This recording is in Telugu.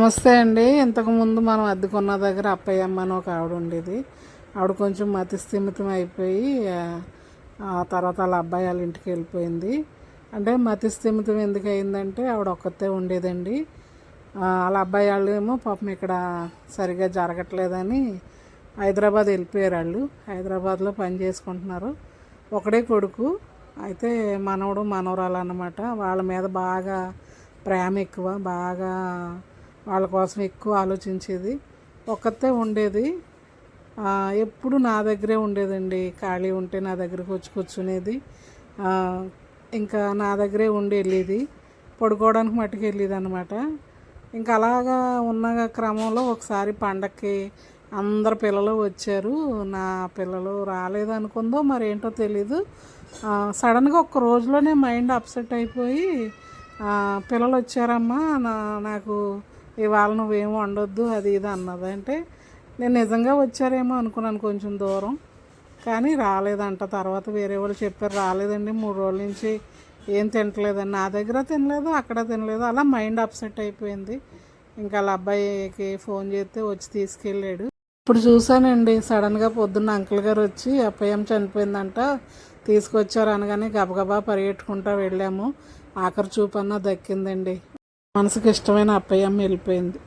నమస్తే అండి. ఇంతకుముందు మనం అద్దెకున్న దగ్గర అప్పయ్యమ్మ అని ఒక ఆవిడ ఉండేది. ఆవిడ కొంచెం మతి స్థిమితం అయిపోయి ఆ, తర్వాత వాళ్ళ అబ్బాయి వాళ్ళ ఇంటికి వెళ్ళిపోయింది. అంటే మతి స్థిమితం ఎందుకు అయిందంటే ఆవిడ ఒక్కతే ఉండేదండి. వాళ్ళ అబ్బాయి వాళ్ళు ఏమో పాపం ఇక్కడ సరిగా జరగట్లేదని హైదరాబాద్ వెళ్ళిపోయారు వాళ్ళు. హైదరాబాద్లో పని చేసుకుంటున్నారు. ఒకడే కొడుకు. అయితే మనవడు మనవరాలు అన్నమాట. వాళ్ళ మీద బాగా ప్రేమ ఎక్కువ. బాగా వాళ్ళ కోసం ఎక్కువ ఆలోచించేది. ఒక్కతే ఉండేది. ఎప్పుడు నా దగ్గరే ఉండేదండి. ఖాళీ ఉంటే నా దగ్గరకు వచ్చి కూర్చునేది. ఇంకా నా దగ్గరే ఉండి వెళ్ళేది. పడుకోవడానికి మట్టుకు వెళ్ళేది అనమాట ఇంకా అలాగా ఉన్న క్రమంలో ఒకసారి పండక్కి అందరు పిల్లలు వచ్చారు. నా పిల్లలు రాలేదు అనుకుందో మరి ఏంటో తెలీదు సడన్గా ఒక్క రోజులోనే మైండ్ అప్సెట్ అయిపోయి పిల్లలు వచ్చారమ్మా నా నాకు ఇవాళ నువ్వేం వండొద్దు అది ఇది అన్నది. అంటే నేను నిజంగా వచ్చారేమో అనుకున్నాను కొంచెం దూరం కానీ రాలేదంట. తర్వాత వేరే వాళ్ళు చెప్పారు రాలేదండి మూడు రోజుల నుంచి ఏం తినట్లేదండి నా దగ్గర తినలేదు అక్కడ తినలేదు అలా మైండ్ అప్సెట్ అయిపోయింది. ఇంకా వాళ్ళ అబ్బాయికి ఫోన్ చేస్తే వచ్చి తీసుకెళ్ళాడు. ఇప్పుడు చూశానండి సడన్గా పొద్దున్న అంకుల్ గారు వచ్చి అప్పయ్యం చనిపోయిందంట తీసుకొచ్చారు అనగానే గబగబా పరిగెట్టుకుంటా వెళ్ళాము. ఆఖరి చూపన్నా దక్కిందండి. మనసుకి ఇష్టమైన అప్పయ్యమ్మ వెళ్ళిపోయింది.